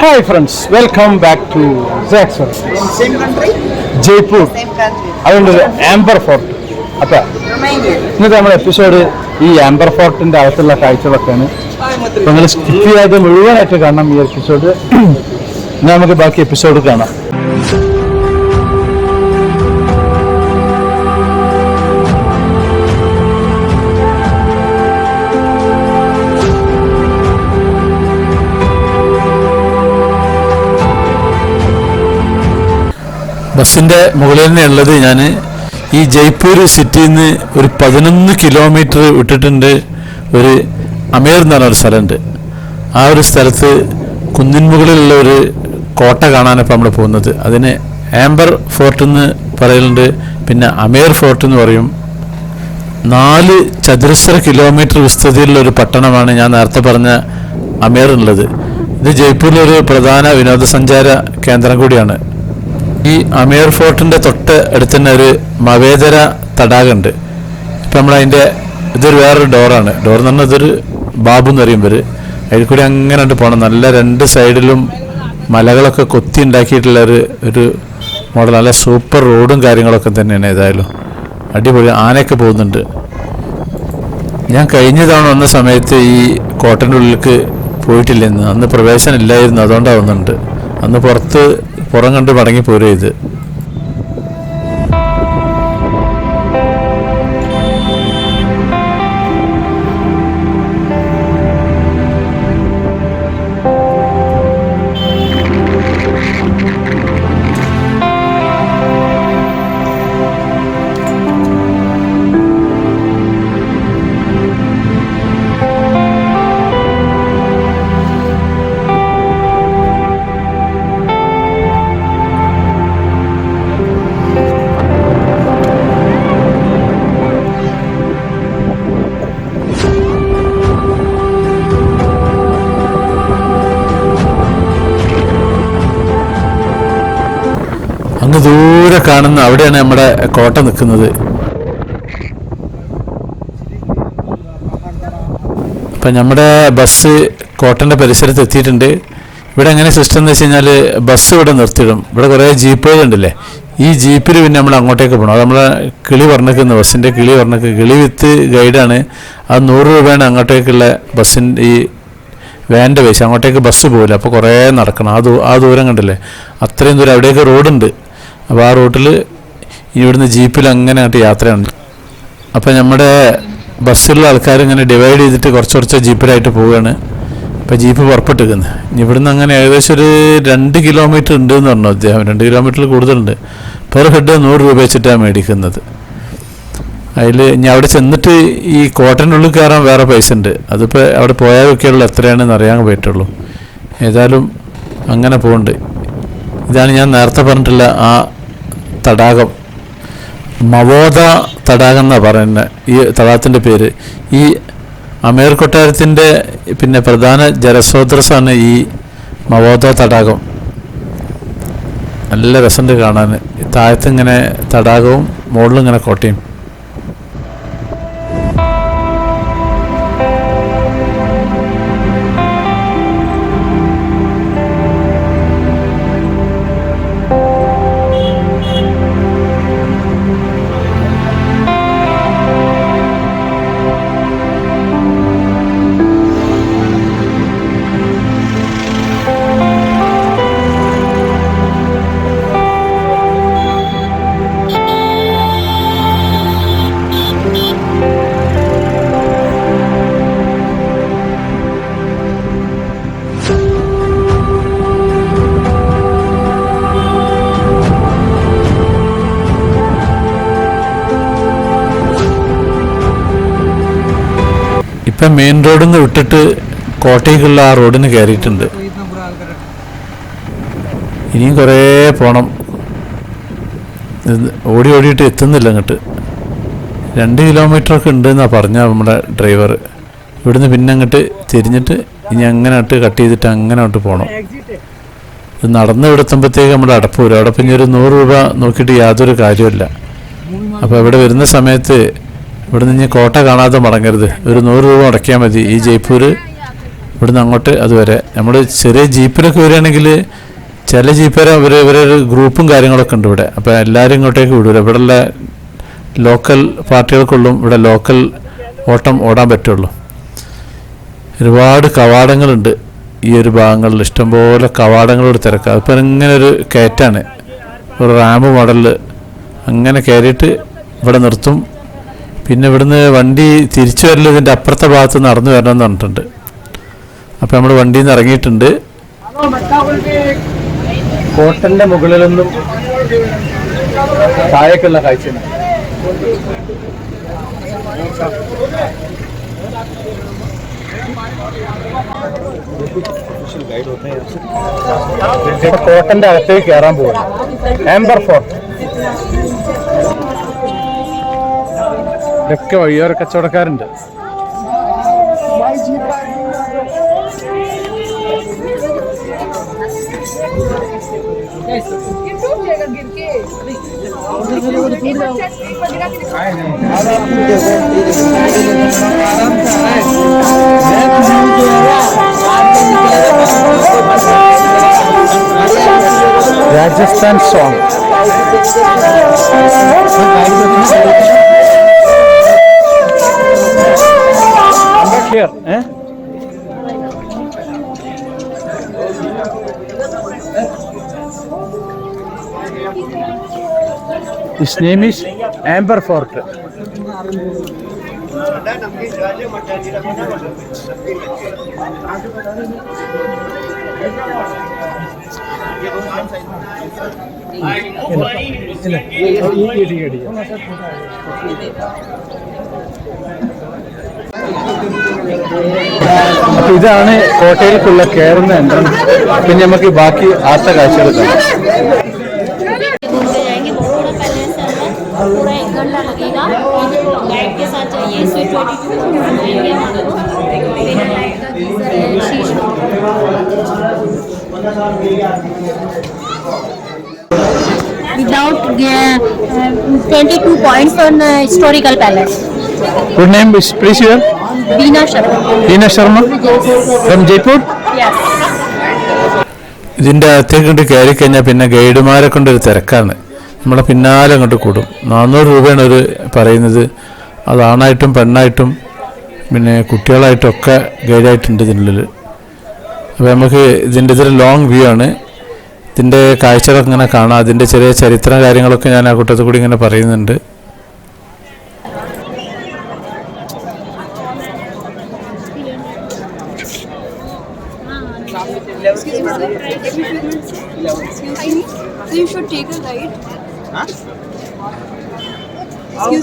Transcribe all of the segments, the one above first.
Hi friends welcome back to Zach's Same country? Jaipur Same country. അതുകൊണ്ട് Amber fort അപ്പൊ Romania. ഇന്നത്തെ നമ്മുടെ episode ഈ ആംബർ ഫോർട്ടിന്റെ അകത്തുള്ള കാഴ്ചകളൊക്കെയാണ്. നിങ്ങൾ സ്കിപ്പ് ചെയ്യാതെ മുഴുവനായിട്ട് കാണണം ഈ എപ്പിസോഡ് ഇനി നമുക്ക് ബാക്കി എപ്പിസോഡ് കാണാം. ബസ്സിന്റെ മുകളിൽ തന്നെ ഉള്ളത് ഞാൻ ഈ ജയ്പൂർ സിറ്റിയിൽ നിന്ന് ഒരു പതിനൊന്ന് കിലോമീറ്റർ വിട്ടിട്ടുണ്ട് ഒരു അമീർ എന്ന് പറഞ്ഞ ഒരു സ്ഥലമുണ്ട്. ആ ഒരു സ്ഥലത്ത് കുന്നിൻ മുകളിലുള്ള ഒരു കോട്ട കാണാനിപ്പോൾ നമ്മൾ പോകുന്നത്. അതിന് ആംബർ ഫോർട്ട് എന്ന് പറയലുണ്ട്. പിന്നെ അമീർ ഫോർട്ട് എന്ന് പറയും. നാല് ചതുരശ്ര കിലോമീറ്റർ വിസ്തൃതിയിലുള്ള ഒരു പട്ടണമാണ് ഞാൻ നേരത്തെ പറഞ്ഞ അമീർ ഉള്ളത് ഇത് ജയ്പൂരിലെ ഒരു പ്രധാന വിനോദസഞ്ചാര കേന്ദ്രം കൂടിയാണ്. ഈ അമീർ ഫോർട്ടിന്റെ തൊട്ട് അടുത്ത് തന്നെ ഒരു മവേദര തടാകമുണ്ട്. ഇപ്പം നമ്മളതിന്റെ ഇതൊരു വേറൊരു ഡോറാണ്. ഡോർ എന്ന് പറഞ്ഞാൽ ഇതൊരു ബാബു എന്ന് പറയുമ്പോൾ അതിൽ കൂടി അങ്ങനെ ഉണ്ട് പോകണം. നല്ല രണ്ട് സൈഡിലും മലകളൊക്കെ കൊത്തി ഉണ്ടാക്കിയിട്ടുള്ള ഒരു ഒരു മോഡൽ നല്ല സൂപ്പർ റോഡും കാര്യങ്ങളൊക്കെ തന്നെയാണ് ഏതായാലും. അടിപൊളി. ആനയൊക്കെ പോകുന്നുണ്ട്. ഞാൻ കഴിഞ്ഞ തവണ വന്ന സമയത്ത് ഈ കോട്ടന്റെ ഉള്ളിലേക്ക് പോയിട്ടില്ലെന്ന് അന്ന് പ്രവേശനം ഇല്ലായിരുന്നു. അതുകൊണ്ടാവുന്നുണ്ട്. അന്ന് പുറത്ത് പുറം കണ്ട് മടങ്ങി പോരുക ഇത്. കാണുന്ന അവിടെയാണ് നമ്മുടെ കോട്ട നിൽക്കുന്നത്. അപ്പം നമ്മുടെ ബസ് കോട്ടന്റെ പരിസരത്ത് എത്തിയിട്ടുണ്ട്. ഇവിടെ എങ്ങനെ സിസ്റ്റം എന്ന് വെച്ച് കഴിഞ്ഞാൽ ബസ് ഇവിടെ നിർത്തിയിടും. ഇവിടെ കുറേ ജീപ്പുകളുണ്ടല്ലേ ഈ ജീപ്പിൽ പിന്നെ നമ്മൾ അങ്ങോട്ടേക്ക് പോകണം. അത് നമ്മളെ കിളി പറഞ്ഞിരിക്കുന്ന ബസ്സിന്റെ കിളി പറഞ്ഞിട്ട് കിളി വിത്ത് ഗൈഡാണ്. അത് നൂറ് രൂപയാണ് അങ്ങോട്ടേക്കുള്ള ബസ്സിന്റെ ഈ വാന്റെ പൈസ. അങ്ങോട്ടേക്ക് ബസ് പോകില്ല അപ്പോൾ കുറേ നടക്കണം. ആ ദൂ ആ ദൂരം കണ്ടില്ലേ? അത്രയും ദൂരം അവിടെയൊക്കെ റോഡുണ്ട്. അപ്പോൾ ആ റൂട്ടിൽ ഇവിടുന്ന് ജീപ്പിൽ അങ്ങനെ ആയിട്ട് യാത്രയാണ് അപ്പോൾ നമ്മുടെ ബസ്സിലുള്ള ആൾക്കാർ ഇങ്ങനെ ഡിവൈഡ് ചെയ്തിട്ട് കുറച്ച് കുറച്ച് ജീപ്പിലായിട്ട് പോവുകയാണ് ഇപ്പോൾ ജീപ്പ് പുറപ്പെട്ടിരിക്കുന്നത് ഇവിടുന്ന് അങ്ങനെ ഏകദേശം ഒരു രണ്ട് കിലോമീറ്റർ ഉണ്ട് എന്ന് പറഞ്ഞു അദ്ദേഹം. രണ്ട് കിലോമീറ്ററിൽ കൂടുതലുണ്ട്. പെർ ഹെഡ് നൂറ് രൂപ വെച്ചിട്ടാണ് മേടിക്കുന്നത്. അതിൽ ഇനി അവിടെ ചെന്നിട്ട് ഈ കോട്ടനുള്ളിൽ കയറാൻ വേറെ പൈസ ഉണ്ട്. അതിപ്പോൾ അവിടെ പോയാലൊക്കെയുള്ള എത്രയാണെന്ന് അറിയാൻ പറ്റുള്ളൂ ഏതായാലും അങ്ങനെ പോകുന്നുണ്ട് ഇതാണ് ഞാൻ നേരത്തെ പറഞ്ഞിട്ടുള്ള ആ തടാകം. മവോദ തടാകം എന്നാണ് പറയുന്നത് ഈ തടാകത്തിന്റെ പേര്. ഈ അമേർ കൊട്ടാരത്തിന്റെ പിന്നെ പ്രധാന ജലസ്രോതസ്സാണ് ഈ മവോദ തടാകം. നല്ല രസമുണ്ട് കാണാൻ താഴത്ത് ഇങ്ങനെ തടാകവും മുകളിലിങ്ങനെ കോട്ടയും. ഇപ്പം മെയിൻ റോഡിൽ നിന്ന് വിട്ടിട്ട് കോട്ടയ്ക്കുള്ള ആ റോഡിന് കയറിയിട്ടുണ്ട് ഇനിയും കുറേ പോണം. ഓടി ഓടിയിട്ട് എത്തുന്നില്ല അങ്ങോട്ട്. രണ്ട് കിലോമീറ്റർ ഒക്കെ ഉണ്ടെന്നാണ് പറഞ്ഞ നമ്മുടെ ഡ്രൈവർ ഇവിടുന്ന് പിന്നെ അങ്ങോട്ട് തിരിഞ്ഞിട്ട് ഇനി അങ്ങനെ അങ്ങോട്ട് കട്ട് ചെയ്തിട്ട് അങ്ങനെ അങ്ങോട്ട് പോകണം ഇത് നടന്ന് ഇവിടെ എത്തുമ്പോഴത്തേക്ക് നമ്മുടെ അടപ്പ് വരും അവിടെ പിന്നെ ഒരു നൂറ് രൂപ നോക്കിയിട്ട് യാതൊരു കാര്യമില്ല അപ്പോൾ ഇവിടെ വരുന്ന സമയത്ത് ഇവിടെ നിന്ന് കോട്ട കാണാതെ മടങ്ങരുത്. ഒരു നൂറ് രൂപ മുടക്കിയാൽ മതി ഈ ജയ്പൂർ ഇവിടുന്ന് അങ്ങോട്ട് അതുവരെ. നമ്മൾ ചെറിയ ജീപ്പിലൊക്കെ വരികയാണെങ്കിൽ ചില ജീപ്പേരെ അവർ ഇവരൊരു ഗ്രൂപ്പും കാര്യങ്ങളൊക്കെ ഉണ്ട് ഇവിടെ. അപ്പോൾ എല്ലാവരും ഇങ്ങോട്ടേക്ക് വിടൂല. ഇവിടെയുള്ള ലോക്കൽ പാർട്ടികൾക്കുള്ളും ഇവിടെ ലോക്കൽ ഓട്ടം ഓടാൻ പറ്റുള്ളൂ. ഒരുപാട് കവാടങ്ങളുണ്ട് ഈ ഒരു ഭാഗങ്ങളിൽ. ഇഷ്ടംപോലെ കവാടങ്ങളോട് തിരക്കുക അതിപ്പോൾ ഇങ്ങനെ ഒരു കയറ്റാണ്. ഒരു റാമ്പ് മോഡലിൽ അങ്ങനെ കയറിയിട്ട് ഇവിടെ നിർത്തും. പിന്നെ ഇവിടുന്ന് വണ്ടി തിരിച്ചു വരൽ ഇതിന്റെ അപ്പുറത്തെ ഭാഗത്ത് നടന്നു വരണം എന്ന് പറഞ്ഞിട്ടുണ്ട്. അപ്പോൾ നമ്മൾ വണ്ടിയിൽ നിന്ന് ഇറങ്ങിയിട്ടുണ്ട്. കോട്ടന്റെ മുകളിലൊന്നും താഴേക്കുള്ള കാഴ്ച. കോട്ടന്റെ അകത്തേക്ക് കയറാൻ പോകുന്നു ആംബർ ഫോർട്ട് ഇതൊക്കെ വഴിയോര കച്ചവടക്കാരുണ്ട്. Rajasthan song His name is Amber Fort. അപ്പൊ ഇതാണ് കോട്ടയിലേക്കുള്ള കയറുന്ന എൻട്രൻസ് പിന്നെ നമുക്ക് ബാക്കി ആത്ത കാഴ്ചകൾ without uh, 22 points on historical palace. Good name is please here? Veena Sharma. Veena Sharma? Yes. From Jaipur? Yes. ഇതിന്റെ അകത്തേക്ക് കൊണ്ട് കയറി കഴിഞ്ഞാൽ പിന്നെ ഗൈഡുമാരെ കൊണ്ടൊരു തിരക്കാണ് നമ്മളെ പിന്നാലെ അങ്ങോട്ട് കൂടും നാനൂറ് രൂപയാണ് ഒരു പറയുന്നത് അത് ആണായിട്ടും പെണ്ണായിട്ടും പിന്നെ കുട്ടികളായിട്ടൊക്കെ ഗൈഡായിട്ടുണ്ട് ഇതിനുള്ളിൽ അപ്പോൾ നമുക്ക് ഇതിന്റെ ഇതൊരു ലോങ് വ്യൂ ആണ്. ഇതിന്റെ കാഴ്ചകളൊക്കെ ഇങ്ങനെ കാണാം. അതിന്റെ ചെറിയ ചരിത്ര കാര്യങ്ങളൊക്കെ ഞാൻ ആ കൂട്ടത്തിൽ കൂടി ഇങ്ങനെ പറയുന്നുണ്ട്.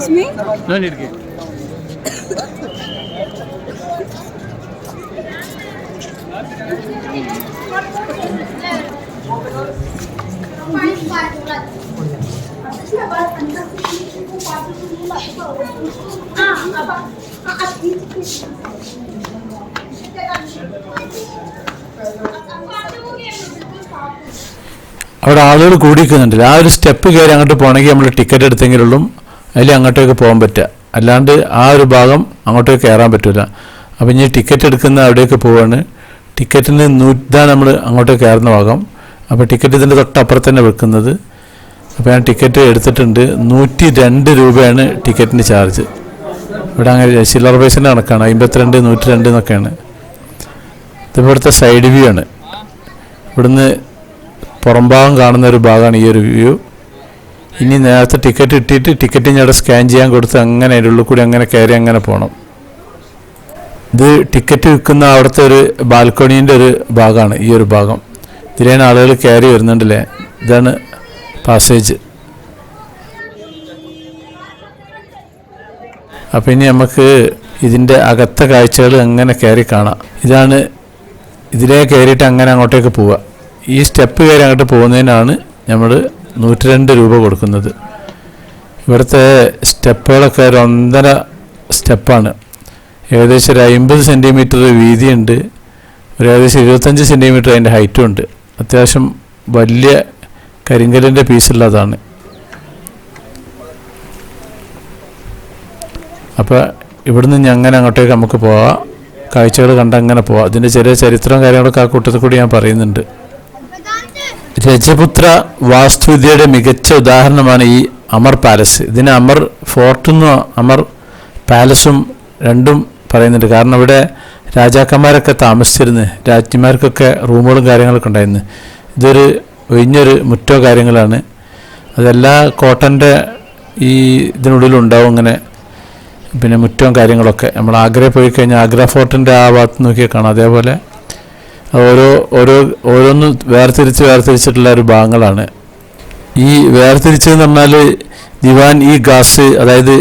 Excuse me? No need to അവിടെ ആളുകൾ കൂടിക്കുന്നുണ്ടല്ലോ ആ ഒരു സ്റ്റെപ്പ് കയറി അങ്ങോട്ട് പോകണമെങ്കിൽ നമ്മൾ ടിക്കറ്റ് എടുത്തെങ്കിലുള്ളൂ അതിൽ അങ്ങോട്ടേക്ക് പോകാൻ പറ്റുക. അല്ലാണ്ട് ആ ഒരു ഭാഗം അങ്ങോട്ടേക്ക് കയറാൻ പറ്റില്ല അപ്പം ഇനി ടിക്കറ്റ് എടുക്കുന്ന അവിടേക്ക് പോവാണ്. ടിക്കറ്റിന് നൂറ്റാ നമ്മൾ അങ്ങോട്ടേക്ക് കയറുന്ന ഭാഗം. അപ്പോൾ ടിക്കറ്റ് ഇതിന്റെ തൊട്ടപ്പുറത്ത് തന്നെ വെക്കുന്നത്. അപ്പോൾ ഞാൻ ടിക്കറ്റ് എടുത്തിട്ടുണ്ട്. നൂറ്റി രണ്ട് രൂപയാണ് ടിക്കറ്റിന് ചാർജ്. ഇവിടെ അങ്ങനെ ചില്ലർ പൈസന്റെ കണക്കാണ്. അമ്പത്തിരണ്ട് നൂറ്റി രണ്ട് എന്നൊക്കെയാണ്. ഇത് ഇവിടുത്തെ സൈഡ് വ്യൂ ആണ്. ഇവിടുന്ന് പുറംഭാഗം കാണുന്ന ഒരു ഭാഗമാണ് ഈ ഒരു വ്യൂ. ഇനി നേരത്തെ ടിക്കറ്റ് ഇട്ടിട്ട് ഞാൻ അവിടെ സ്കാൻ ചെയ്യാൻ കൊടുത്ത് അങ്ങനെ അതിന്റെ ഉള്ളിൽ കൂടി അങ്ങനെ കയറി അങ്ങനെ പോകണം ഇത് ടിക്കറ്റ് വിൽക്കുന്ന അവിടുത്തെ ഒരു ബാൽക്കണീന്റെ ഒരു ഭാഗമാണ് ഈ ഒരു ഭാഗം. ഇതിലാണ് ആളുകൾ കയറി വരുന്നുണ്ടല്ലേ? ഇതാണ് പാസേജ് അപ്പം ഇനി നമുക്ക് ഇതിന്റെ അകത്തെ കാഴ്ചകൾ അങ്ങനെ കയറി കാണാം. ഇതാണ് ഇതിലേ കയറിയിട്ട് അങ്ങനെ അങ്ങോട്ടേക്ക് പോവുക. ഈ സ്റ്റെപ്പ് കയറി അങ്ങോട്ട് പോകുന്നതിനാണ് നമ്മൾ നൂറ്റി രണ്ട് രൂപ കൊടുക്കുന്നത്. ഇവിടുത്തെ സ്റ്റെപ്പുകളൊക്കെ ഒരു ഒന്നര സ്റ്റെപ്പാണ്. ഏകദേശം ഒരു അമ്പത് സെന്റിമീറ്റർ വീതിയുണ്ട്. ഒരു ഏകദേശം ഇരുപത്തഞ്ച് സെന്റിമീറ്റർ അതിന്റെ ഹൈറ്റും ഉണ്ട്. അത്യാവശ്യം വലിയ കരിങ്കലിന്റെ പീസുള്ളതാണ് അപ്പോൾ ഇവിടുന്ന് ഞാൻ അങ്ങനെ അങ്ങോട്ടേക്ക് നമുക്ക് പോവാം. കാഴ്ചകൾ കണ്ടങ്ങനെ പോവാം. അതിന്റെ ചെറിയ ചരിത്രവും കാര്യങ്ങളൊക്കെ ആ കൂട്ടത്തിൽ കൂടി ഞാൻ പറയുന്നുണ്ട്. രജപുത്ര വാസ്തുവിദ്യയുടെ മികച്ച ഉദാഹരണമാണ് ഈ അമർ പാലസ്. ഇതിന് അമർ ഫോർട്ടെന്നും അമർ പാലസും രണ്ടും പറയുന്നുണ്ട്. കാരണം ഇവിടെ രാജാക്കന്മാരൊക്കെ താമസിച്ചിരുന്ന് രാജ്ഞിമാർക്കൊക്കെ റൂമുകളും കാര്യങ്ങളൊക്കെ ഉണ്ടായിരുന്നു. ഇതൊരു ഒഴിഞ്ഞൊരു മുറ്റോ കാര്യങ്ങളാണ്. അതെല്ലാ കോട്ടന്റെ ഈ ഇതിനുള്ളിലുണ്ടാവും ഇങ്ങനെ പിന്നെ മുറ്റവും കാര്യങ്ങളൊക്കെ. നമ്മൾ ആഗ്ര പോയി കഴിഞ്ഞാൽ ആഗ്ര ഫോർട്ടിന്റെ ആ ഭാഗത്ത് നോക്കിയാൽ കാണാം. അതേപോലെ ഓരോ ഓരോ ഓരോന്നും വേർതിരിച്ച് വേർതിരിച്ചിട്ടുള്ള ഒരു ഭാഗങ്ങളാണ്. ഈ വേർതിരിച്ചതെന്ന് പറഞ്ഞാൽ ദിവാൻ ഇ ഗാസ് അതായത്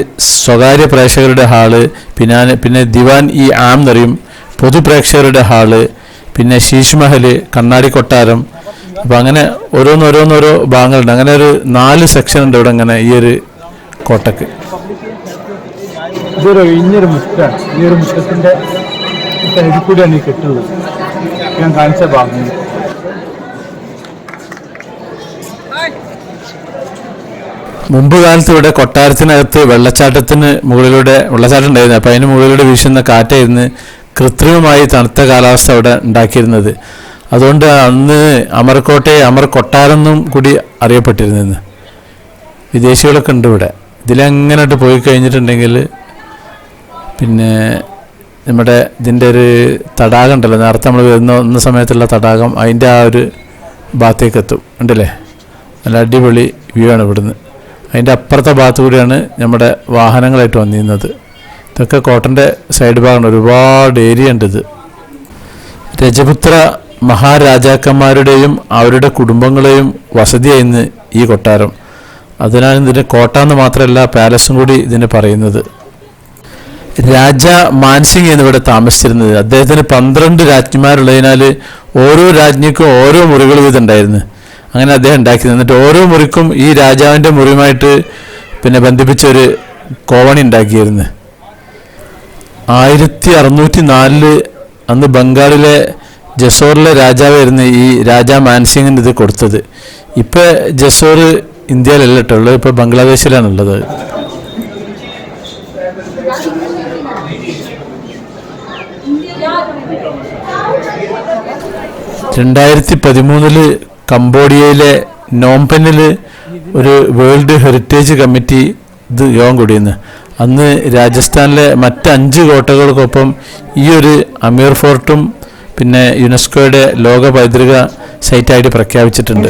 സ്വകാര്യ പ്രേക്ഷകരുടെ ഹാൾ പിന്നെ പിന്നെ ദിവാൻ ഇ ആം എന്നറിയും പൊതുപ്രേക്ഷകരുടെ ഹാൾ പിന്നെ ശീഷ്മഹൽ കണ്ണാടി കൊട്ടാരം അപ്പം അങ്ങനെ ഓരോന്നോരോന്നോരോ ഭാഗങ്ങളുണ്ട്. അങ്ങനെ ഒരു നാല് സെക്ഷൻ ഉണ്ട് ഇവിടെ അങ്ങനെ ഈ ഒരു കോട്ടക്ക്. ഇതൊരു ഇഞ്ഞൊരു മുറ്റാണ് ഈ ഒരു മുറ്റത്തിന്റെ സൈഡിൽ കൂടിയാണ് ഈ കെട്ടുള്ളത്. ഞാൻ കാണിച്ച ഭാഗം മുമ്പ് കാലത്ത് ഇവിടെ കൊട്ടാരത്തിനകത്ത് വെള്ളച്ചാട്ടത്തിന് മുകളിലൂടെ വെള്ളച്ചാട്ടം ഉണ്ടായിരുന്നു അപ്പം അതിന് മുകളിലൂടെ വീശുന്ന കാറ്റായിരുന്നു കൃത്രിമമായി തണുത്ത കാലാവസ്ഥ അവിടെ ഉണ്ടാക്കിയിരുന്നത്. അതുകൊണ്ട് അന്ന് അമർക്കോട്ടയെ അമർ കൊട്ടാരം എന്നും കൂടി അറിയപ്പെട്ടിരുന്നു വിദേശികളൊക്കെ ഉണ്ട് ഇവിടെ. ഇതിലെങ്ങനെയായിട്ട് പോയി കഴിഞ്ഞിട്ടുണ്ടെങ്കിൽ പിന്നെ നമ്മുടെ ഇതിന്റെ ഒരു തടാകം ഉണ്ടല്ലോ. നേരത്തെ നമ്മൾ വരുന്ന ഒന്ന സമയത്തുള്ള തടാകം അതിന്റെ ആ ഒരു ഭാഗത്തേക്ക് എത്തും. ഉണ്ടല്ലേ? നല്ല അടിപൊളി വ്യൂ ആണ് ഇവിടുന്ന്. അതിന്റെ അപ്പുറത്തെ ഭാഗത്ത് കൂടിയാണ് നമ്മുടെ വാഹനങ്ങളായിട്ട് വന്നിരുന്നത്. ഇതൊക്കെ കോട്ടന്റെ സൈഡ് ഭാഗമാണ്. ഒരുപാട് ഏരിയ ഉണ്ട് ഇത്. രജപുത്ര മഹാരാജാക്കന്മാരുടെയും അവരുടെ കുടുംബങ്ങളെയും വസതിയായിരുന്നു ഈ കൊട്ടാരം. അതിനാൽ ഇതിന് കോട്ട എന്ന് മാത്രമല്ല പാലസും കൂടി ഇതിന് പറയുന്നത്. രാജ മാൻസിംഗ് എന്നിവിടെ താമസിച്ചിരുന്നത്. അദ്ദേഹത്തിന് പന്ത്രണ്ട് രാജ്ഞിമാരുള്ളതിനാൽ ഓരോ രാജ്ഞിക്കും ഓരോ മുറികൾ വീതുണ്ടായിരുന്നു അങ്ങനെ അദ്ദേഹം ഉണ്ടാക്കി. എന്നിട്ട് ഓരോ മുറിക്കും ഈ രാജാവിന്റെ മുറിയുമായിട്ട് പിന്നെ ബന്ധിപ്പിച്ചൊരു കോവണി ഉണ്ടാക്കിയിരുന്നു. ആയിരത്തി അറുന്നൂറ്റി നാലിൽ അന്ന് ബംഗാളിലെ ജസോറിലെ രാജാവായിരുന്നു ഈ രാജാ മാൻസിംഗിന് ഇത് കൊടുത്തത്. ഇപ്പോൾ ജസോർ ഇന്ത്യയിലല്ല കേട്ടുള്ളത് ഇപ്പോൾ ബംഗ്ലാദേശിലാണുള്ളത്. രണ്ടായിരത്തി പതിമൂന്നിൽ കംബോഡിയയിലെ നോംപെനിൽ ഒരു വേൾഡ് ഹെറിറ്റേജ് കമ്മിറ്റി ഇത് യോഗം കൂടിയിരുന്നു. അന്ന് രാജസ്ഥാനിലെ മറ്റ് അഞ്ച് കോട്ടകൾക്കൊപ്പം ഈ ഒരു അമീർ ഫോർട്ടും പിന്നെ യുനെസ്കോയുടെ ലോക പൈതൃക സൈറ്റായിട്ട് പ്രഖ്യാപിച്ചിട്ടുണ്ട്.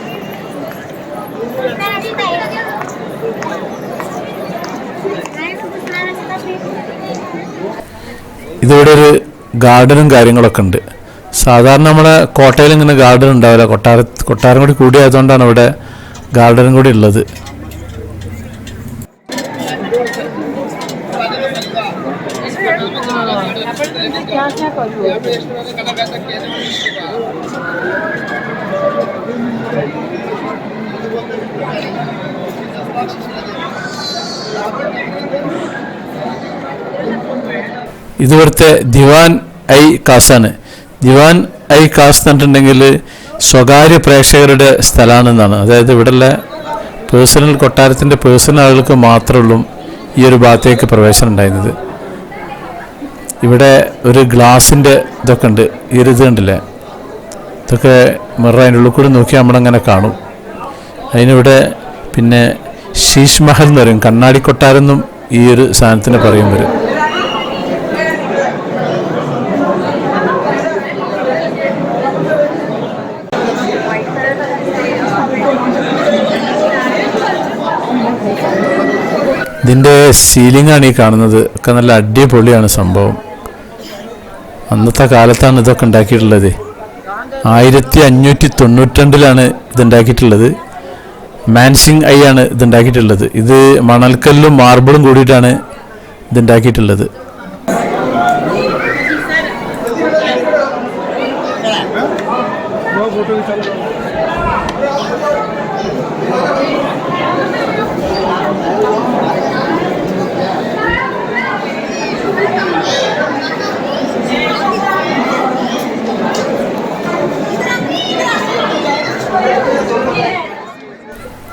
ഇതിവിടെ ഒരു ഗാർഡനും കാര്യങ്ങളൊക്കെ ഉണ്ട്. സാധാരണ നമ്മളെ കോട്ടയിൽ ഇങ്ങനെ ഗാർഡൻ ഉണ്ടാവില്ല. കൊട്ടാര കൊട്ടാരം കൂടി കൂടിയായതുകൊണ്ടാണ് ഇവിടെ ഗാർഡനും കൂടി ഉള്ളത്. ഇതിവിടുത്തെ ദിവാൻ ഐ കാസാണ്. ദിവാൻ ഐ കാസ് എന്നിട്ടുണ്ടെങ്കിൽ സ്വകാര്യ പ്രേക്ഷകരുടെ സ്ഥലമാണെന്നാണ്. അതായത് ഇവിടെയുള്ള പേഴ്സണൽ കൊട്ടാരത്തിന്റെ പേഴ്സണൽ ആളുകൾക്ക് മാത്രമേ ഉള്ളൂ ഈ ഒരു ഭാഗത്തേക്ക് പ്രവേശനം ഉണ്ടായിരുന്നത്. ഇവിടെ ഒരു ഗ്ലാസിന്റെ ഇതൊക്കെ ഉണ്ട്. ഇത് കണ്ടില്ലേ? ഇതൊക്കെ മിറ അതിന്റെ ഉള്ളിൽ കൂടി നോക്കി നമ്മളങ്ങനെ കാണും. അതിനിവിടെ പിന്നെ ശീഷ് മഹൽ എന്ന് പറയും. കണ്ണാടി കൊട്ടാരെന്നും ഈ ഒരു സാധനത്തിന് പറയും വരും ഇതിന്റെ സീലിംഗ് ആണ് ഈ കാണുന്നത്. ഒക്കെ നല്ല അടിപൊളിയാണ് സംഭവം. അന്നത്തെ കാലത്താണ് ഇതൊക്കെ ഉണ്ടാക്കിയിട്ടുള്ളത്. ആയിരത്തി അഞ്ഞൂറ്റി തൊണ്ണൂറ്റി രണ്ടിലാണ് ഉണ്ടാക്കിയിട്ടുള്ളത്. മാൻസിങ് ഐ ആണ് ഇത് ഉണ്ടാക്കിയിട്ടുള്ളത് ഇത് മണൽക്കല്ലും മാർബിളും കൂടിയിട്ടാണ് ഇത് ഉണ്ടാക്കിയിട്ടുള്ളത്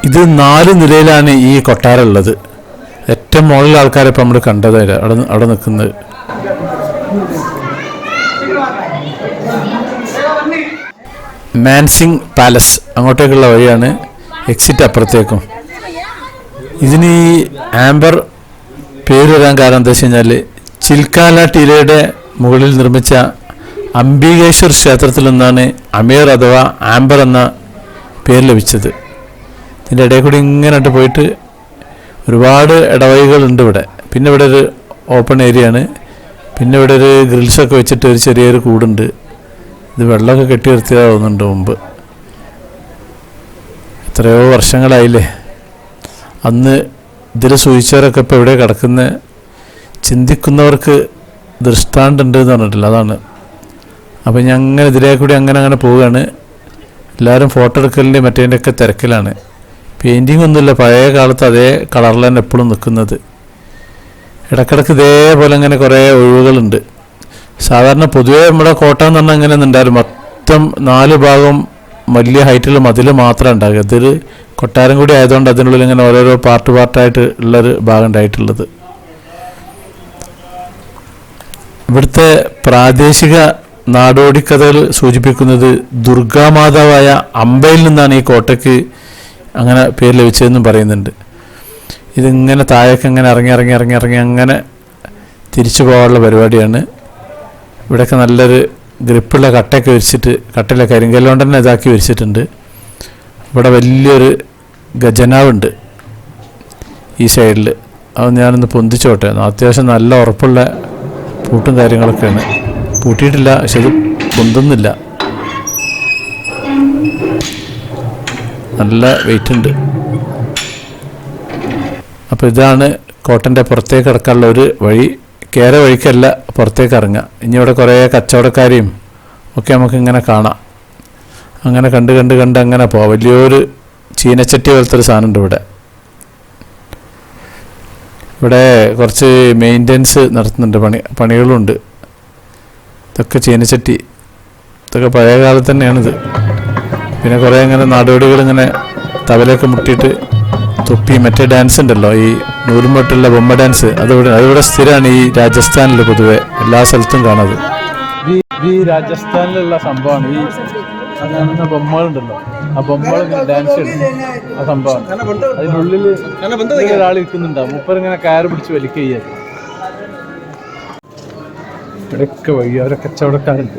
ഇത് നാല് നിലയിലാണ് ഈ കൊട്ടാരം ഉള്ളത്. ഏറ്റവും മുകളിൽ ആൾക്കാരെ ഇപ്പം നമ്മൾ കണ്ടത് അവിടെ അവിടെ നിൽക്കുന്നത്. മാൻസിംഗ് പാലസ് അങ്ങോട്ടേക്കുള്ള വഴിയാണ് എക്സിറ്റ് അപ്പുറത്തേക്കും. ഇതിന് ഈ ആംബർ പേര് വരാൻ കാരണം എന്താ വെച്ച് കഴിഞ്ഞാൽ ചിൽക്കാല ടീലയുടെ മുകളിൽ നിർമ്മിച്ച അംബികേശ്വർ ക്ഷേത്രത്തിൽ നിന്നാണ് അമീർ അഥവാ ആംബർ എന്ന പേര് ലഭിച്ചത്. ഇതിന്റെ ഇടയിൽ കൂടി ഇങ്ങനെ അങ്ങോട്ട് പോയിട്ട് ഒരുപാട് ഇടവഴികളുണ്ട് ഇവിടെ. പിന്നെ ഇവിടെ ഒരു ഓപ്പൺ ഏരിയ ആണ്. പിന്നെ ഇവിടെ ഒരു ഗ്രിൽസൊക്കെ വെച്ചിട്ട് ഒരു ചെറിയൊരു കൂടുണ്ട്. ഇത് വെള്ളമൊക്കെ കെട്ടി നിർത്തിയതാ മുമ്പ്. എത്രയോ വർഷങ്ങളായില്ലേ. അന്ന് ഇതിൽ സൂചിച്ചവരൊക്കെ ഇപ്പോൾ ഇവിടെ കിടക്കുന്ന ചിന്തിക്കുന്നവർക്ക് ദൃഷ്ടാണ്ടുണ്ട് എന്ന് പറഞ്ഞിട്ടില്ല. അതാണ്. അപ്പോൾ ഞാൻ അങ്ങനെ ഇതിലേ കൂടി അങ്ങനെ അങ്ങനെ പോവുകയാണ്. എല്ലാവരും ഫോട്ടോ എടുക്കലിന്റെ മറ്റേതിന്റെയൊക്കെ തിരക്കിലാണ്. പെയിന്റിങ് ഒന്നുമില്ല പഴയ കാലത്ത് അതേ കളറിൽ തന്നെ എപ്പോഴും നിൽക്കുന്നത് ഇടക്കിടക്ക് ഇതേപോലെ ഇങ്ങനെ കുറേ ഒഴിവുകളുണ്ട്. സാധാരണ പൊതുവേ നമ്മുടെ കോട്ട എന്ന് പറഞ്ഞാൽ അങ്ങനെ ഉണ്ടായിരുന്നു മൊത്തം നാല് ഭാഗം വലിയ ഹൈറ്റുള്ള മതിൽ മാത്രമേ ഉണ്ടാകുക ഇതൊരു കൊട്ടാരം കൂടി ആയതുകൊണ്ട് അതിനുള്ളിൽ ഇങ്ങനെ ഓരോരോ പാർട്ട് പാർട്ടായിട്ട് ഉള്ളൊരു ഭാഗം ഉണ്ടായിട്ടുള്ളത്. ഇവിടുത്തെ പ്രാദേശിക നാടോടിക്കഥകൾ സൂചിപ്പിക്കുന്നത് ദുർഗാമാതാവായ അമ്പയിൽ നിന്നാണ് ഈ കോട്ടയ്ക്ക് അങ്ങനെ പേര് ലഭിച്ചതെന്നും പറയുന്നുണ്ട്. ഇതിങ്ങനെ താഴേക്ക് അങ്ങനെ ഇറങ്ങി ഇറങ്ങി ഇറങ്ങി ഇറങ്ങി അങ്ങനെ തിരിച്ചു പോകാനുള്ള പരിപാടിയാണ്. ഇവിടെയൊക്കെ നല്ലൊരു ഗ്രിപ്പുള്ള കട്ടയൊക്കെ വിരിച്ചിട്ട് കട്ടയിലെ കരിങ്കല്ലുകൊണ്ട് തന്നെ ഇതാക്കി വിരിച്ചിട്ടുണ്ട്. ഇവിടെ വലിയൊരു ഖജനാവുണ്ട് ഈ സൈഡിൽ അത് ഞാനൊന്ന് പൊന്തിച്ചോട്ടെ. അത്യാവശ്യം നല്ല ഉറപ്പുള്ള പൂട്ടും കാര്യങ്ങളൊക്കെയാണ്. പൂട്ടിയിട്ടില്ല പക്ഷെ ഇത് പൊന്തുന്നില്ല. നല്ല വെയിറ്റ് ഉണ്ട്. അപ്പോൾ ഇതാണ് കോട്ടന്റെ പുറത്തേക്ക് കിടക്കാനുള്ള ഒരു വഴി. കയറ വഴിക്കല്ല പുറത്തേക്ക് ഇറങ്ങുക. ഇനി ഇവിടെ കുറേ കച്ചവടക്കാരെയും ഒക്കെ നമുക്ക് ഇങ്ങനെ കാണാം. അങ്ങനെ കണ്ട് കണ്ട് കണ്ട് അങ്ങനെ പോവാം. വലിയൊരു ചീനച്ചട്ടി പോലത്തെ ഒരു സാധനമുണ്ട് ഇവിടെ. ഇവിടെ കുറച്ച് മെയിന്റെനൻസ് നടത്തുന്നുണ്ട് പണി പണികളുണ്ട്. ഇതൊക്കെ ചീനച്ചട്ടി. ഇതൊക്കെ പഴയ കാലത്ത് തന്നെയാണിത്. പിന്നെ കുറേ ഇങ്ങനെ നാടോടികൾ ഇങ്ങനെ തവലൊക്കെ മുട്ടിയിട്ട് തൊപ്പി മറ്റേ ഡാൻസ് ഉണ്ടല്ലോ ഈ നൂലുമട്ടുള്ള ബൊമ്മ ഡാൻസ് അതിവിടെ അതിവിടെ സ്ഥിരമാണ് ഈ രാജസ്ഥാനിൽ പൊതുവെ എല്ലാ സ്ഥലത്തും കാണാത് ഈ രാജസ്ഥാനിലുള്ള സംഭവമാണ്. ഈ കാണുന്ന ബൊമ്മകളുണ്ടല്ലോ ആ ബൊമ്മകൾ ഇങ്ങനെ ഡാൻസ് കളിക്കും ആ സംഭവമാണ്. അതിനുള്ളിൽ ഒരാൾ ഇരിക്കുന്നുണ്ടാവും മുപ്പർ ഇങ്ങനെ കയറ് പിടിച്ച് വലിക്കുക ഇവിടെയൊക്കെ വഴി അവരെ കച്ചവടക്കാരുണ്ട്.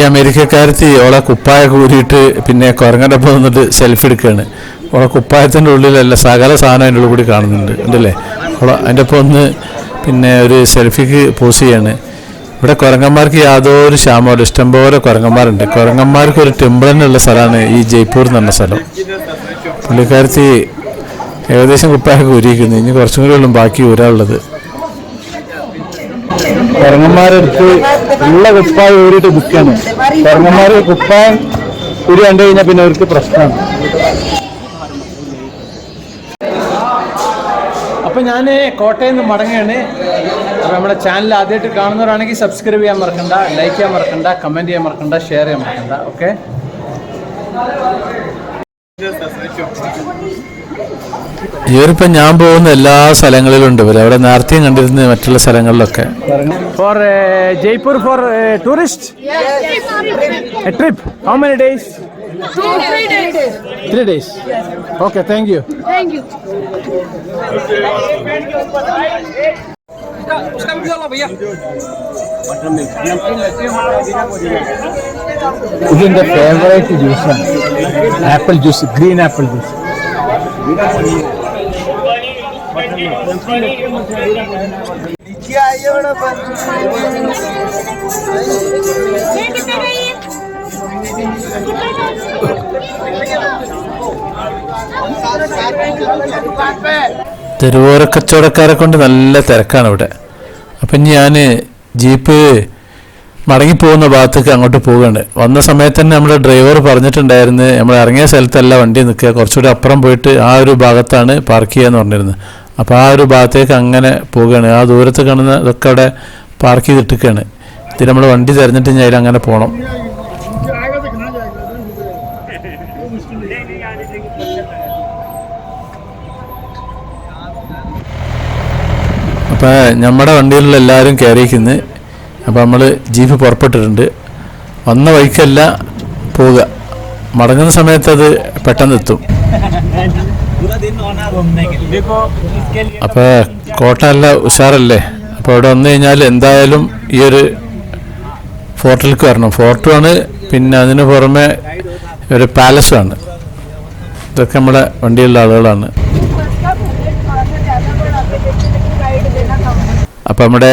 ഈ അമേരിക്കക്കാരത്തി ഓളെ കുപ്പായ കൂരിയിട്ട് പിന്നെ കുരങ്ങന്റെ ഒപ്പം നിന്നിട്ട് സെൽഫി എടുക്കുകയാണ് ഓളെ കുപ്പായത്തിന്റെ ഉള്ളിലല്ല സകല സാധനം അതിന്റെ ഉള്ളിൽ കൂടി കാണുന്നുണ്ട്. ഉണ്ടല്ലേ? ഓളെ അതിന്റെ ഒപ്പം ഒന്ന് പിന്നെ ഒരു സെൽഫിക്ക് പോസ് ചെയ്യാണ്. ഇവിടെ കുരങ്ങന്മാർക്ക് യാതൊരു ക്ഷാമമില്ല ഇഷ്ടംപോലെ കുരങ്ങന്മാരുണ്ട്. കുരങ്ങന്മാർക്ക് ഒരു ടെമ്പിൾ തന്നെ ഉള്ള സ്ഥലമാണ് ഈ ജയ്പൂർ എന്ന് പറഞ്ഞ സ്ഥലം. പുള്ളിക്കാരത്തി ഏകദേശം കുപ്പായൊക്കെ ഊരിയിരിക്കുന്നു. ഇനി കുറച്ചും കൂടി ഉള്ളു ബാക്കി ഊരാനുള്ളത്. കുരങ്ങന്മാരെടുത്ത് ഉള്ള കുപ്പായ ഊരിയിട്ട് ബുക്കാണ് കുരങ്ങന്മാർ കുപ്പായം ഊരി കണ്ടു കഴിഞ്ഞാൽ പിന്നെ അവർക്ക് പ്രശ്നമാണ് അപ്പോൾ ഞാൻ കോട്ടയം നിന്ന് മടങ്ങുകയാണ് നമ്മുടെ ചാനൽ ആദ്യമായിട്ട് കാണുന്നവരാണെങ്കിൽ സബ്സ്ക്രൈബ് ചെയ്യാൻ മറക്കണ്ട ലൈക്ക് ചെയ്യാൻ മറക്കണ്ട കമന്റ് ചെയ്യാൻ മറക്കണ്ട ഷെയർ ചെയ്യാൻ മറക്കണ്ട. ഓക്കെ ഇവരിപ്പം ഞാൻ പോകുന്ന എല്ലാ സ്ഥലങ്ങളിലും ഉണ്ട് ഇവർ അവിടെ നേരത്തെയും കണ്ടിരുന്ന മറ്റുള്ള സ്ഥലങ്ങളിലൊക്കെ. For Jaipur for tourist trip how many days Two, three days. Three days okay thank you ഇതിന്റെ. ഇതിന്റെ ഫേവറേറ്റ് ജ്യൂസാണ് apple juice green apple juice തെരുവോര കച്ചവടക്കാരെ കൊണ്ട് നല്ല തിരക്കാണ് ഇവിടെ. അപ്പം ഞാൻ ജീപ്പ് മടങ്ങിപ്പോകുന്ന ഭാഗത്തേക്ക് അങ്ങോട്ട് പോവുകയാണ്. വന്ന സമയത്ത് തന്നെ നമ്മുടെ ഡ്രൈവർ പറഞ്ഞിട്ടുണ്ടായിരുന്നു നമ്മൾ ഇറങ്ങിയ സ്ഥലത്തല്ല വണ്ടി നിൽക്കുക കുറച്ചുകൂടി അപ്പുറം പോയിട്ട് ആ ഒരു ഭാഗത്താണ് പാർക്ക് ചെയ്യുക ചെയ്യാന്ന് പറഞ്ഞിരുന്നത് അപ്പോൾ ആ ഒരു ഭാഗത്തേക്ക് അങ്ങനെ പോവുകയാണ്. ആ ദൂരത്ത് കാണുന്ന ഇതൊക്കെ അവിടെ പാർക്ക് ചെയ്തിട്ടിരിക്കുകയാണ്. ഇത് നമ്മൾ വണ്ടി തിരഞ്ഞിട്ട് ഞാൻ അങ്ങനെ പോകണം അപ്പോൾ നമ്മുടെ വണ്ടിയിലുള്ള എല്ലാവരും കയറിയിരിക്കുന്നത് അപ്പോൾ നമ്മൾ ജീപ്പ് പുറപ്പെട്ടിട്ടുണ്ട്. വന്ന വഴിക്കല്ല പോവുക. മടങ്ങുന്ന സമയത്ത് അത് പെട്ടെന്ന് എത്തും. അപ്പോൾ കോട്ട അല്ല ഉഷാറല്ലേ? അപ്പോൾ അവിടെ വന്നു കഴിഞ്ഞാൽ എന്തായാലും ഈ ഒരു ഫോർട്ടിലേക്ക് വരണം. ഫോർട്ടുമാണ് പിന്നെ അതിന് പുറമെ ഒരു പാലസുമാണ് ഇതൊക്കെ നമ്മുടെ വണ്ടിയിലുള്ള ആളുകളാണ്. അപ്പോൾ നമ്മുടെ